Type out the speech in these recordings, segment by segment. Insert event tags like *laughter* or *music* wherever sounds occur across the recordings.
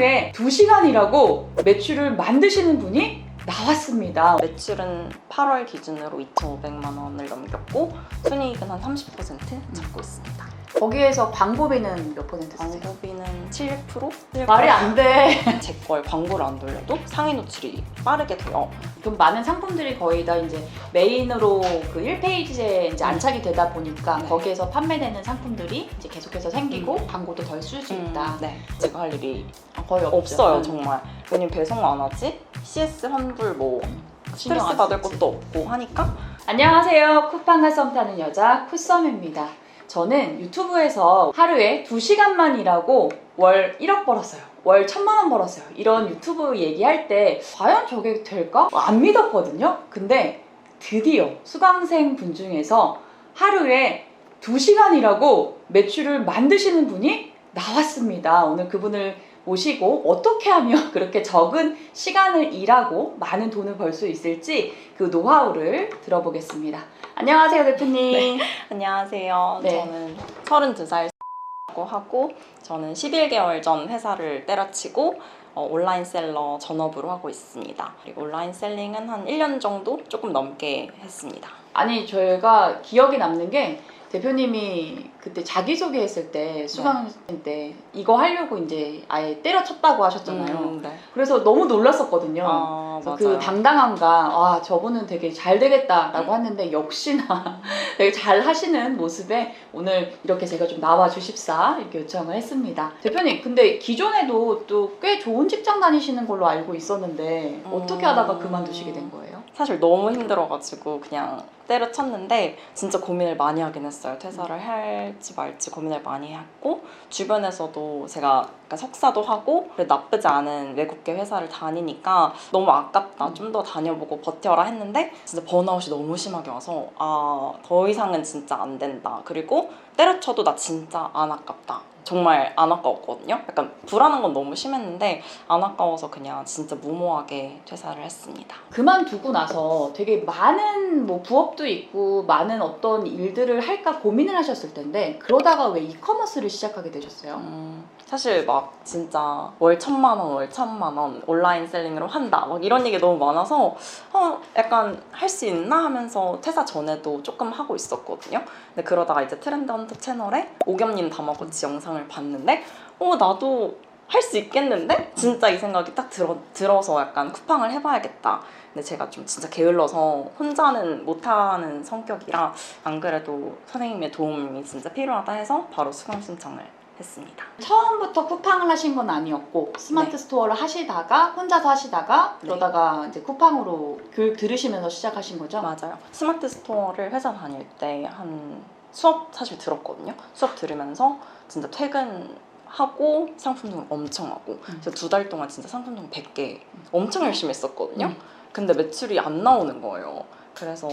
하루에 2시간이라고 매출을 만드시는 분이 나왔습니다. 매출은 8월 기준으로 2,500만 원을 넘겼고 순이익은 한 30% 잡고 있습니다. 거기에서 광고비는 몇 퍼센트 쓰세요? 광고비는 7%? 말이 안 돼. *laughs* 제 걸 광고를 안 돌려도 상위 노출이 빠르게 돼요. 그럼 많은 상품들이 거의 다 이제 메인으로 그 1페이지에 이제 안착이 되다 보니까 네. 거기에서 판매되는 상품들이 이제 계속해서 생기고 음. 광고도 덜 쓸 수 있다. 네, 제가 할 일이 거의 없죠. 없어요 음. 정말. 왜냐면 배송 안 하지? CS 환불 뭐 신경 스트레스 안 받을 쓰지. 것도 없고 하니까 안녕하세요. 쿠팡과 썸 타는 여자 쿠썸입니다. 저는 유튜브에서 하루에 2시간만 일하고 월 1억 벌었어요. 월 1000만 원 벌었어요. 이런 유튜브 얘기할 때 과연 저게 될까? 안 믿었거든요. 근데 드디어 수강생 분 중에서 하루에 2시간 일하고 매출을 만드시는 분이 나왔습니다. 오늘 그분을 모시고 어떻게 하면 *laughs* 그렇게 적은 시간을 일하고 많은 돈을 벌 수 있을지 그 노하우를 들어보겠습니다. 안녕하세요, 대표님. *laughs* 안녕하세요. 네. 저는 32살고 하고 저는 11개월 전 회사를 때려치고 어, 온라인 셀러 전업으로 하고 있습니다. 그리고 온라인 셀링은 한 1년 정도 조금 넘게 했습니다. 아니, 저희가 기억에 남는 게 대표님이 그때 자기소개 했을 때 수강생 때 이거 하려고 이제 아예 때려쳤다고 하셨잖아요. 음, 네. 그래서 너무 놀랐었거든요. 아. 그 당당함과 아 저분은 되게 잘 되겠다라고 음. 했는데 역시나 *laughs* 되게 잘 하시는 모습에 오늘 이렇게 제가 좀 나와 주십사 이렇게 요청을 했습니다. 대표님 근데 기존에도 또 꽤 좋은 직장 다니시는 걸로 알고 있었는데 어떻게 하다가 음. 그만두시게 된 거예요? 사실 너무 힘들어가지고 그냥 때려쳤는데 진짜 고민을 많이 하긴 했어요. 퇴사를 할지 말지 고민을 많이 했고 주변에서도 제가 약간 석사도 하고 나쁘지 않은 외국계 회사를 다니니까 너무 아깝다. 좀 더 다녀보고 버텨라 했는데 진짜 번아웃이 너무 심하게 와서 아 더 이상은 진짜 안 된다. 그리고 때려쳐도 나 진짜 안 아깝다. 정말 안 아까웠거든요. 약간 불안한 건 너무 심했는데 안 아까워서 그냥 진짜 무모하게 퇴사를 했습니다. 그만두고 나서 되게 많은 뭐 부업도 있고 많은 어떤 일들을 할까 고민을 하셨을 텐데 그러다가 왜 이커머스를 시작하게 되셨어요? 음, 사실 막 진짜 월 천만 원, 월 천만 원 온라인 셀링으로 한다 막 이런 얘기 너무 많아서 어, 약간 할 수 있나 하면서 퇴사 전에도 조금 하고 있었거든요. 근데 그러다가 이제 트렌드 헌터 채널에 오겸님 다마고치 영상을 봤는데 어 나도 할 수 있겠는데? 진짜 이 생각이 딱 들어, 들어서 약간 쿠팡을 해봐야겠다. 근데 제가 좀 진짜 게을러서 혼자는 못하는 성격이라 안 그래도 선생님의 도움이 진짜 필요하다 해서 바로 수강 신청을 했습니다. 처음부터 쿠팡을 하신 건 아니었고 스마트 네. 스토어를 하시다가 혼자서 하시다가 네. 그러다가 이제 쿠팡으로 교육 들으시면서 시작하신 거죠? 맞아요. 스마트 스토어를 회사 다닐 때 한 수업 사실 들었거든요. 수업 들으면서 진짜 퇴근 하고 상품 등록 엄청 하고 음. 제가 두달 동안 진짜 상품 등록 100개 엄청 열심히 했었거든요. 음. 근데 매출이 안 나오는 거예요. 그래서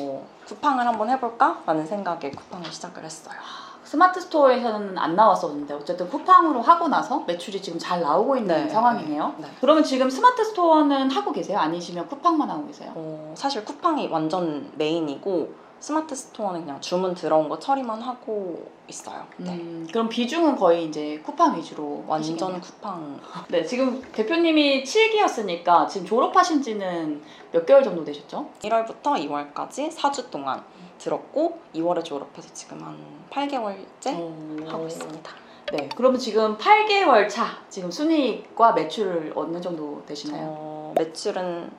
쿠팡을 한번 해볼까? 라는 생각에 쿠팡을 시작을 했어요. 스마트 스토어에서는 안 나왔었는데 어쨌든 쿠팡으로 하고 나서 매출이 지금 잘 나오고 있는 네. 상황이네요. 네. 그러면 지금 스마트 스토어는 하고 계세요? 아니시면 쿠팡만 하고 계세요? 어, 사실 쿠팡이 완전 메인이고 스마트 스토어는 그냥 주문 들어온 거 처리만 하고 있어요. 네. 음, 그럼 비중은 거의 이제 쿠팡 위주로 완전 하시겠네요. 쿠팡 *laughs* 네, 지금 대표님이 7기였으니까 지금 졸업하신 지는 몇 개월 정도 되셨죠? 1월부터 2월까지 4주 동안 들었고 2월에 졸업해서 지금 한 8개월째 하고 있습니다. 네, 그러면 지금 8개월 차 지금 순이익과 매출 어느 정도 되시나요? 어, 매출은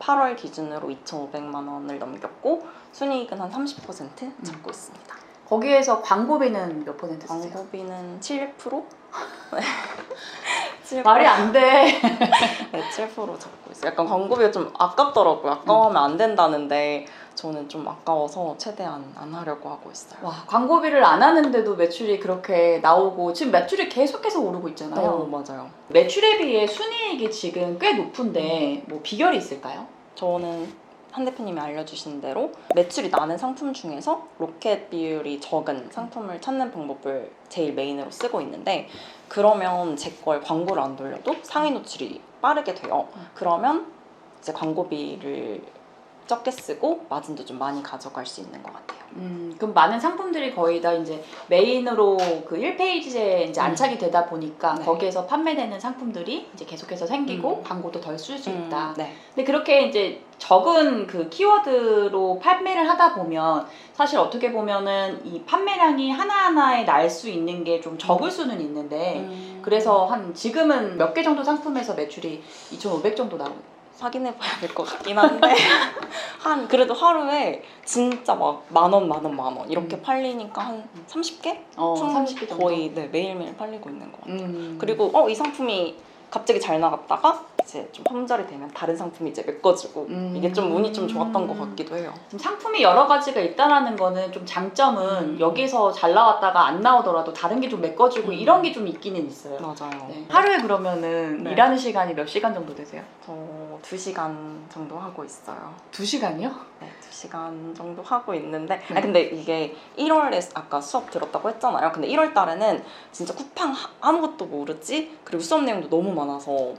8월 기준으로 2,500만 원을 넘겼고 순이익은 한 30% 잡고 있습니다. 거기에서 광고비는 몇 퍼센트 쓰세요? 광고비는 7%? *laughs* 네. 7%? 말이 안 돼. *laughs* 네, 7% 잡고 있어요. 약간 광고비가 좀 아깝더라고요. 아까워하면 안 된다는데 저는 좀 아까워서 최대한 안 하려고 하고 있어요. 와, 광고비를 안 하는데도 매출이 그렇게 나오고 지금 매출이 계속해서 오르고 있잖아요. 어, 맞아요. 매출에 비해 순이익이 지금 꽤 높은데 뭐 비결이 있을까요? 저는 한 대표님이 알려주신 대로 매출이 나는 상품 중에서 로켓 비율이 적은 상품을 찾는 방법을 제일 메인으로 쓰고 있는데 그러면 제 걸 광고를 안 돌려도 상위 노출이 빠르게 돼요. 음. 그러면 이제 광고비를 적게 쓰고 마진도 좀 많이 가져갈 수 있는 것 같아요. 음, 그럼 많은 상품들이 거의 다 이제 메인으로 그 1페이지에 이제 음. 안착이 되다 보니까 네. 거기에서 판매되는 상품들이 이제 계속해서 생기고 음. 광고도 덜 쓸 수 있다. 음, 네. 근데 그렇게 이제 적은 그 키워드로 판매를 하다 보면 사실 어떻게 보면은 이 판매량이 하나하나에 날 수 있는 게 좀 적을 수는 있는데 음. 그래서 한 지금은 몇 개 정도 상품에서 매출이 2,500 정도 나오고 확인해 봐야 될 것 같긴 한데 *laughs* 한 그래도 하루에 진짜 막 만 원, 만 원, 만 원 이렇게 음. 팔리니까 한 30개? 어, 충분히 30개 정도. 거의 네, 매일매일 팔리고 있는 것 같아요. 음. 그리고 어 이 상품이 갑자기 잘 나갔다가 이제 좀 품절이 되면 다른 상품이 이제 메꿔지고 음. 이게 좀 운이 좀 좋았던 것 같기도 해요. 지금 상품이 여러 가지가 있다라는 거는 좀 장점은 음. 여기서 잘 나왔다가 안 나오더라도 다른 게 좀 메꿔지고 음. 이런 게 좀 있기는 있어요. 맞아요. 네. 하루에 그러면은 네. 일하는 시간이 몇 시간 정도 되세요? 저 2시간 정도 하고 있어요. 두 시간이요? 네, 2시간 정도 하고 있는데 네. 아 근데 이게 1월에 아까 수업 들었다고 했잖아요. 근데 1월 달에는 진짜 쿠팡 하- 아무것도 모르지 그리고 수업 내용도 너무 많아서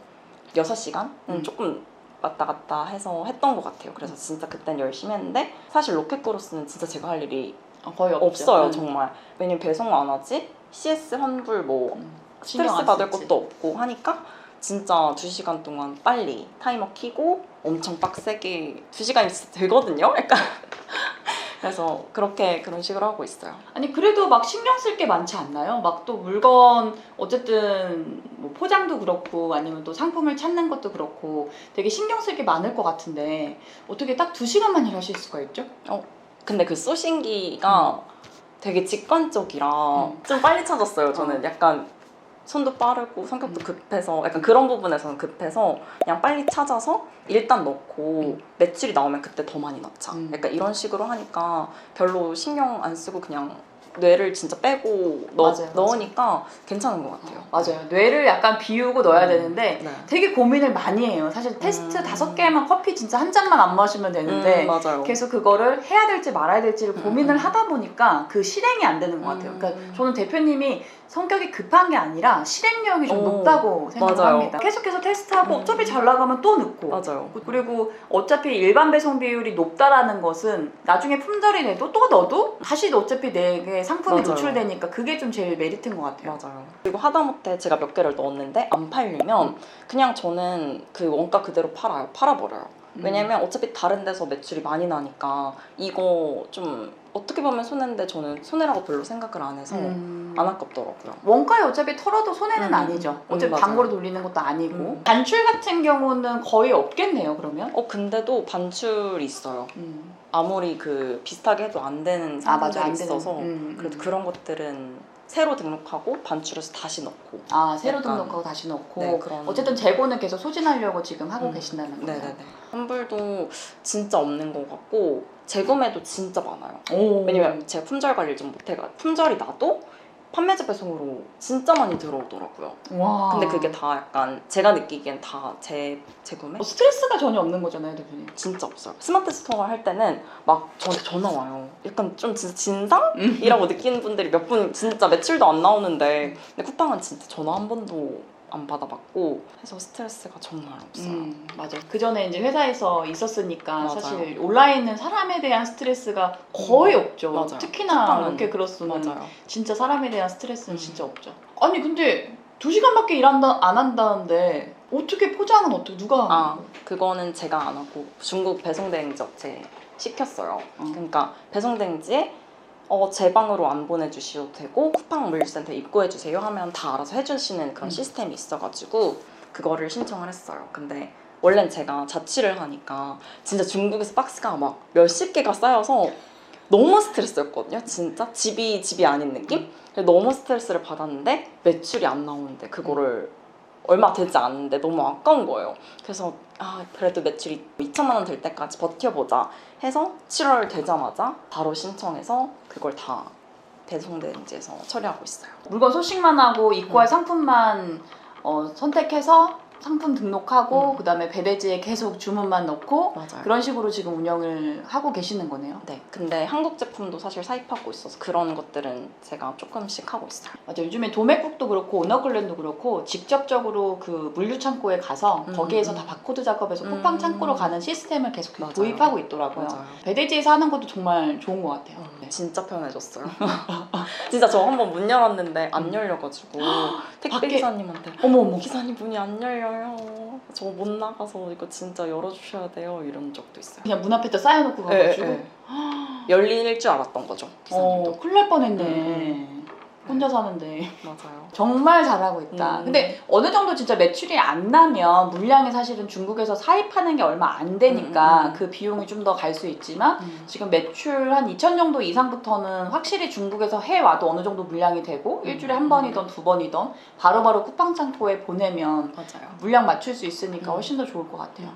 6시간은 음. 조금 왔다 갔다 해서 했던 것 같아요. 그래서 진짜 그땐 열심히 했는데 사실 로켓크로스는 진짜 제가 할 일이 어, 거의 없죠. 없어요 음. 정말. 왜냐면 배송 안 하지 CS 환불 뭐 음. 스트레스 안 받을 쓰지. 것도 없고 하니까 진짜 2시간 동안 빨리 타이머 켜고 엄청 빡세게 2시간이 진짜 되거든요. 약간 그래서 그렇게 그런 식으로 하고 있어요. 아니 그래도 막 신경 쓸 게 많지 않나요? 막 또 물건 어쨌든 뭐 포장도 그렇고 아니면 또 상품을 찾는 것도 그렇고 되게 신경 쓸 게 많을 것 같은데 어떻게 딱 두 시간만 일하실 수가 있죠? 근데 그 쏘신기가 되게 직관적이라 음. 좀 빨리 찾았어요. 저는 약간 손도 빠르고 성격도 급해서 약간 그런 부분에서는 급해서 그냥 빨리 찾아서 일단 넣고 매출이 나오면 그때 더 많이 넣자. 음. 약간 이런 식으로 하니까 별로 신경 안 쓰고 그냥 뇌를 진짜 빼고 넣, 맞아요. 넣으니까 괜찮은 것 같아요. 맞아요. 뇌를 약간 비우고 넣어야 음. 되는데 네. 되게 고민을 많이 해요. 사실 테스트 음. 다섯 개만 커피 진짜 한 잔만 안 마시면 되는데 음. 계속 그거를 해야 될지 말아야 될지를 음. 고민을 하다 보니까 그 실행이 안 되는 것 같아요. 음. 그러니까 저는 대표님이 성격이 급한 게 아니라 실행력이 좀 오, 높다고 생각을 맞아요. 합니다. 계속해서 테스트하고 음. 어차피 잘 나가면 또 넣고 맞아요. 그리고 어차피 일반 배송 비율이 높다라는 것은 나중에 품절이 돼도 또 넣어도 다시 어차피 내게 상품이 맞아요. 노출되니까 그게 좀 제일 메리트인 것 같아요. 맞아요. 그리고 하다못해 제가 몇 개를 넣었는데 안 팔리면 그냥 저는 그 원가 그대로 팔아요. 팔아버려요. 음. 왜냐면 어차피 다른 데서 매출이 많이 나니까 이거 좀 어떻게 보면 손해인데 저는 손해라고 별로 생각을 안 해서 음. 안 아깝더라고요. 원가에 어차피 털어도 손해는 음, 아니죠. 음, 어차피 맞아요. 광고로 돌리는 것도 아니고 음. 단출 같은 경우는 거의 없겠네요. 그러면. 어 근데도 반출이 있어요. 음. 아무리 그 비슷하게 해도 안 되는 아 상품들이 안 되는. 있어서 음, 그래도 음. 그런 것들은 새로 등록하고 반출해서 다시 넣고 아 새로 약간- 등록하고 다시 넣고 네, 그런 어쨌든 재고는 계속 소진하려고 지금 하고 음. 계신다는 거예요. 네네네 환불도 진짜 없는 것 같고 재구매도 진짜 많아요. 오. 왜냐면 제가 품절 관리를 좀 못해가 품절이 나도 판매자 배송으로 진짜 많이 들어오더라고요. 와. 근데 그게 다 약간 제가 느끼기엔 다 제 재구매 뭐 스트레스가 전혀 없는 거잖아요, 대표님. 진짜 없어요. 스마트 스토어 할 때는 막 저한테 전화 와요. 약간 좀 진짜 진상? 음. 이라고 느끼는 분들이 몇 분 진짜 며칠도 안 나오는데 근데 쿠팡은 진짜 전화 한 번도 안 받아봤고 해서 스트레스가 정말 없어요. 음, 맞아. 그 전에 이제 회사에서 있었으니까 맞아요. 사실 온라인은 사람에 대한 스트레스가 거의 없죠. 맞아요. 특히나 이렇게 그렇으면 맞아요. 진짜 사람에 대한 스트레스는 음. 진짜 없죠. 아니 근데 두 시간밖에 일한다 안 한다는데 어떻게 포장은 어떻게 누가? 아? 그거는 제가 안 하고 중국 배송 대행지 업체 시켰어요. 어. 그러니까 배송 대행지에 어, 제 방으로 안 보내주셔도 되고 쿠팡 물류센터 입고해 주세요 하면 다 알아서 해주시는 그런 음. 시스템이 있어가지고 그거를 신청을 했어요. 근데 원래는 제가 자취를 하니까 진짜 중국에서 박스가 막 몇십 개가 쌓여서 너무 스트레스였거든요. 진짜 집이 집이 아닌 느낌? 너무 스트레스를 받았는데 매출이 안 나오는데 그거를 얼마 되지 않는데 너무 아까운 거예요. 그래서 아 그래도 매출이 2천만 원 될 때까지 버텨보자 해서 7월 되자마자 바로 신청해서 그걸 다 배송대행지에서 처리하고 있어요. 물건 소식만 하고 입고할 음. 상품만 어, 선택해서 상품 등록하고 음. 그다음에 배대지에 계속 주문만 넣고 맞아요. 그런 식으로 지금 운영을 하고 계시는 거네요. 네, 근데 한국 제품도 사실 사입하고 있어서 그런 것들은 제가 조금씩 하고 있어요. 맞아 요즘에 도매국도 그렇고 오너클랜도 그렇고 직접적으로 그 물류 창고에 가서 음, 거기에서 음. 다 바코드 작업해서 음. 쿠팡 창고로 가는 시스템을 계속 맞아요. 도입하고 있더라고요. 맞아요. 배대지에서 하는 것도 정말 좋은 것 같아요. 네. 진짜 편해졌어요. *laughs* 진짜 저 한번 문 열었는데 안 열려가지고 택배 밖에- 기사님한테 어머 어머. 기사님 문이 안 열려요. 저 못 나가서 이거 진짜 열어주셔야 돼요. 이런 적도 있어요. 그냥 문 앞에다 쌓여놓고 네, 가가지고 네. *gasps* 열릴 줄 알았던 거죠. 기사님도. 어 큰일 날 뻔했네. 음. 혼자 사는데 맞아요. 정말 잘하고 있다. 음. 근데 어느 정도 진짜 매출이 안 나면 물량이 사실은 중국에서 사입하는 게 얼마 안 되니까 음, 음. 그 비용이 좀 더 갈 수 있지만 지금 매출 한 2천 정도 이상부터는 확실히 중국에서 해 와도 어느 정도 물량이 되고 음. 일주일에 한 번이던 두 번이던 바로바로 쿠팡 창고에 보내면 맞아요. 물량 맞출 수 있으니까 음. 훨씬 더 좋을 것 같아요.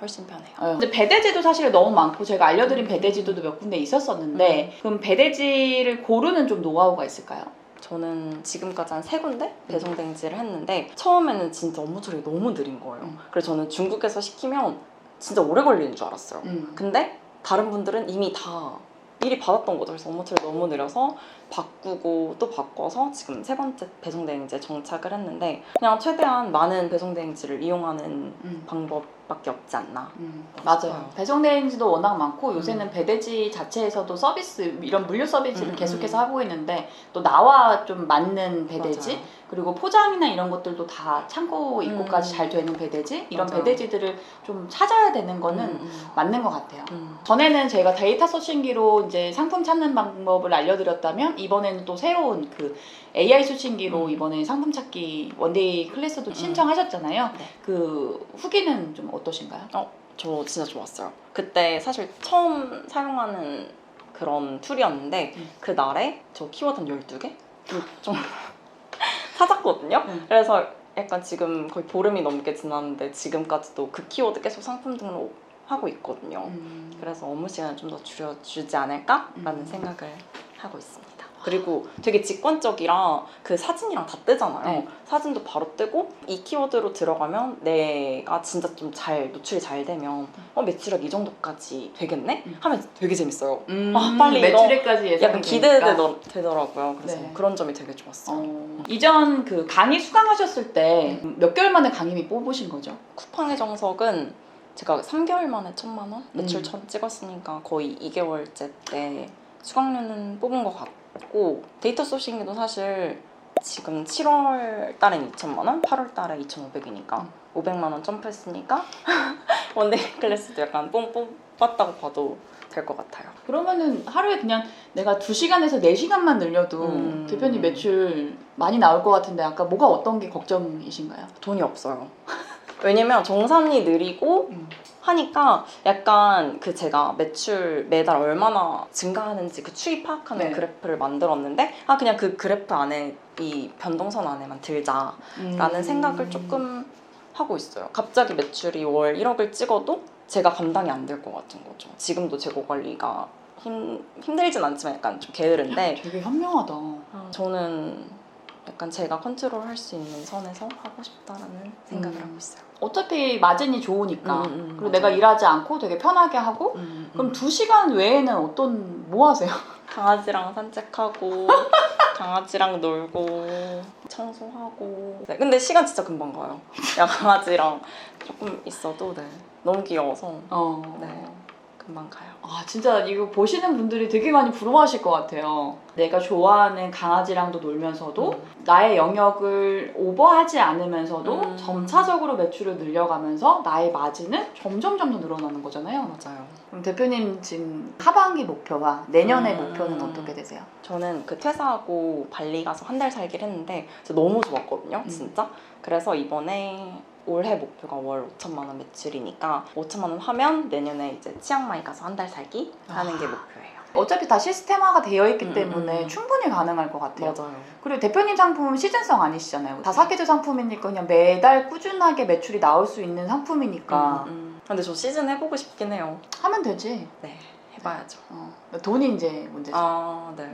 훨씬 편해요. 어. 근데 배대지도 사실 너무 많고 제가 알려드린 배대지도 몇 군데 있었었는데 그럼 배대지를 고르는 좀 노하우가 있을까요? 저는 지금까지 한 세 군데 배송대행지를 했는데 처음에는 진짜 업무 처리 너무 느린 거예요. 음. 그래서 저는 중국에서 시키면 진짜 오래 걸리는 줄 알았어요. 음. 근데 다른 분들은 이미 다 미리 받았던 거죠. 그래서 업무 처리 너무 느려서 바꾸고 또 바꿔서 지금 세 번째 배송대행지에 정착을 했는데 그냥 최대한 많은 배송대행지를 이용하는 음. 방법밖에 없지 않나. 음, 맞아요. 싶어요. 배송대행지도 워낙 많고 요새는 배대지 자체에서도 서비스 이런 물류 서비스를 음, 계속해서 음. 하고 있는데 또 나와 좀 맞는 배대지 맞아요. 그리고 포장이나 이런 것들도 다 창고 입고까지 음. 잘 되는 배대지 이런 맞아요. 배대지들을 좀 찾아야 되는 거는 음, 음. 맞는 것 같아요. 음. 전에는 제가 데이터 소싱기로 이제 상품 찾는 방법을 알려드렸다면 이번에는 또 새로운 그 AI 수신기로 음. 이번에 상품 찾기 원데이 클래스도 신청하셨잖아요. 네. 그 후기는 좀 어떠신가요? 저 진짜 좋았어요. 그때 사실 처음 사용하는 그런 툴이었는데 음. 그날에 저 키워드 한 12개? 좀 찾았거든요. 음. 그래서 약간 지금 거의 보름이 넘게 지났는데 지금까지도 그 키워드 계속 상품 등록하고 있거든요. 음. 그래서 업무 시간을 좀 더 줄여주지 않을까라는 음. 생각을 하고 있습니다. 그리고 되게 직관적이라 그 사진이랑 다 뜨잖아요. 네. 사진도 바로 뜨고 이 키워드로 들어가면 내가 진짜 좀 잘 노출이 잘 되면 어 매출액 이 정도까지 되겠네? 음. 하면 되게 재밌어요. 음, 아, 빨리 매출액까지 예상이 약간. 기대되더라고요. 그래서 네. 그런 점이 되게 좋았어요. 어, 이전 그 강의 수강하셨을 때 몇 개월 만에 강의비 뽑으신 거죠? 쿠팡의 정석은 제가 3개월 만에 천만 원 매출 음. 천 찍었으니까 거의 2개월째 때 수강료는 뽑은 것 같 고 데이터 소싱도 사실 지금 7월 달엔 2천만 원, 8월 달에 2,500이니까 음. 500만 원 점프했으니까 *laughs* 원데이 클래스도 약간 뽕 뽑았다고 봐도 될 것 같아요. 그러면은 하루에 그냥 내가 2시간에서 4시간만 늘려도 음. 대표님 매출 많이 나올 것 같은데 아까 뭐가 어떤 게 걱정이신가요? 돈이 없어요. 왜냐면 정산이 느리고 음. 하니까 약간 그 제가 매출 매달 얼마나 증가하는지 그 추이 파악하는 네. 그래프를 만들었는데 아 그냥 그 그래프 안에 이 변동선 안에만 들자라는 음. 생각을 조금 하고 있어요. 갑자기 매출이 월 1억을 찍어도 제가 감당이 안 될 것 같은 거죠. 지금도 재고 관리가 힘, 힘들진 않지만 약간 좀 게으른데 되게 현명하다. 저는 약간 제가 컨트롤 할 수 있는 선에서 하고 싶다라는 생각을 음. 하고 있어요. 어차피 마진이 좋으니까 음, 음, 그리고 맞아요. 내가 일하지 않고 되게 편하게 하고 음, 그럼 음. 2시간 외에는 어떤 뭐 하세요? *laughs* 강아지랑 산책하고 강아지랑 놀고 청소하고 네, 근데 시간 진짜 금방 가요 야 강아지랑 조금 있어도 네 너무 귀여워서 어. 네 금방 가요 아 진짜 이거 보시는 분들이 되게 많이 부러워하실 것 같아요. 내가 좋아하는 강아지랑도 놀면서도 음. 나의 영역을 오버하지 않으면서도 음. 점차적으로 매출을 늘려가면서 나의 마진은 점점 점점 늘어나는 거잖아요. 맞아요 그럼 대표님 지금 하반기 목표와 내년의 음. 목표는 어떻게 되세요? 저는 그 퇴사하고 발리 가서 한 달 살기를 했는데 진짜 너무 좋았거든요 음. 진짜 그래서 이번에 올해 목표가 월 5천만 원 매출이니까 5천만 원 하면 내년에 이제 치앙마이 가서 한 달 살기 하는 게 목표예요 어차피 다 시스템화가 되어 있기 음, 때문에 음. 충분히 가능할 것 같아요. 맞아요 그리고 대표님 상품은 시즌성 아니시잖아요. 다사케드 상품이니까 그냥 매달 꾸준하게 매출이 나올 수 있는 상품이니까 음, 음. 근데 저 시즌 해보고 싶긴 해요 하면 되지. 네 해봐야죠 어, 돈이 이제 문제죠. 아, 네.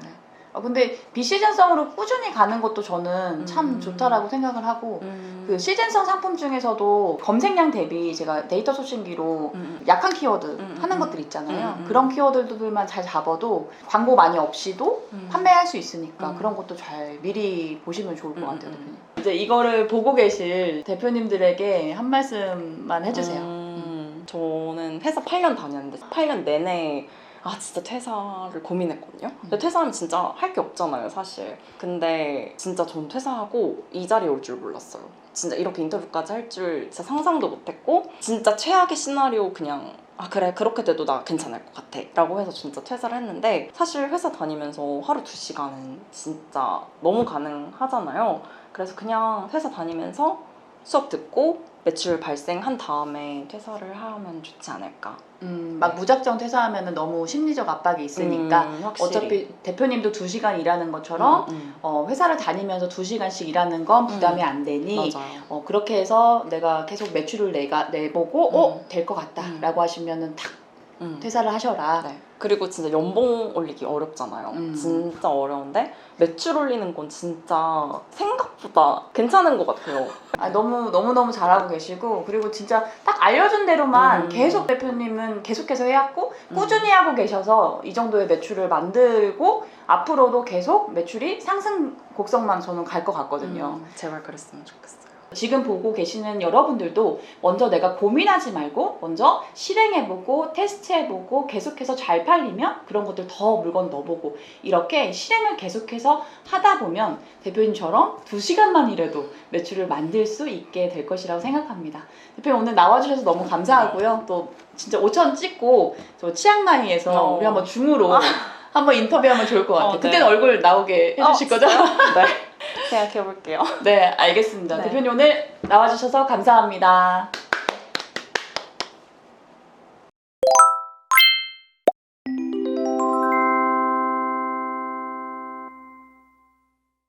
아, 근데 비시즌성으로 꾸준히 가는 것도 저는 참 음. 좋다라고 생각을 하고 음. 그 시즌성 상품 중에서도 검색량 대비 제가 데이터 소싱기로 음. 약한 키워드 음, 하는 음, 것들 있잖아요. 음, 음. 그런 키워드들만 잘 잡아도 광고 많이 없이도 음. 판매할 수 있으니까 음. 그런 것도 잘 미리 보시면 좋을 것 음, 같아요, 음, 대표님. 이제 이거를 보고 계실 대표님들에게 한 말씀만 해주세요. 음, 저는 회사 8년 다녔는데 8년 내내 아 진짜 퇴사를 고민했거든요. 음. 근데 퇴사하면 진짜 할 게 없잖아요, 사실. 근데 진짜 전 퇴사하고 이 자리에 올 줄 몰랐어요. 진짜 이렇게 인터뷰까지 할 줄 진짜 상상도 못했고 진짜 최악의 시나리오 그냥 아 그래 그렇게 돼도 나 괜찮을 것 같아 라고 해서 진짜 퇴사를 했는데 사실 회사 다니면서 하루 두 시간은 진짜 너무 가능하잖아요 그래서 그냥 회사 다니면서 수업 듣고 매출 발생한 다음에 퇴사를 하면 좋지 않을까 음, 막 무작정 퇴사하면 너무 심리적 압박이 있으니까 음. 어차피 대표님도 두 시간 일하는 것처럼 음, 음. 어, 회사를 다니면서 두 시간씩 일하는 건 부담이 안 되니 어, 그렇게 해서 내가 계속 매출을 내가 내보고 어 음. 될것 같다라고 하시면은 탁 음. 퇴사를 하셔라. 네. 그리고 진짜 연봉 올리기 어렵잖아요. 음. 진짜 어려운데 매출 올리는 건 진짜 생각보다 괜찮은 것 같아요. *laughs* 아, 너무 너무 너무 잘하고 계시고 그리고 진짜 딱 알려준 대로만 음. 계속 대표님은 계속해서 해왔고 음. 꾸준히 하고 계셔서 이 정도의 매출을 만들고 앞으로도 계속 매출이 상승 곡선만 저는 갈 것 같거든요. 음, 제발 그랬으면 좋겠어요. 지금 보고 계시는 여러분들도 먼저 내가 고민하지 말고 먼저 실행해보고 테스트해보고 계속해서 잘 팔리면 그런 것들 더 물건 넣어보고 이렇게 실행을 계속해서 하다 보면 대표님처럼 두 시간만 일해도 매출을 만들 수 있게 될 것이라고 생각합니다. 대표님 오늘 나와주셔서 너무 감사하고요. 또 진짜 5천 찍고 저 치앙마이에서 어. 우리 한번 중으로 한번 인터뷰하면 좋을 것 같아요. 어, 네. 그때는 얼굴 나오게 해주실 어, 거죠? *laughs* 네. 생각해 볼게요. 네, 알겠습니다. 네. 대표님 오늘 나와주셔서 감사합니다.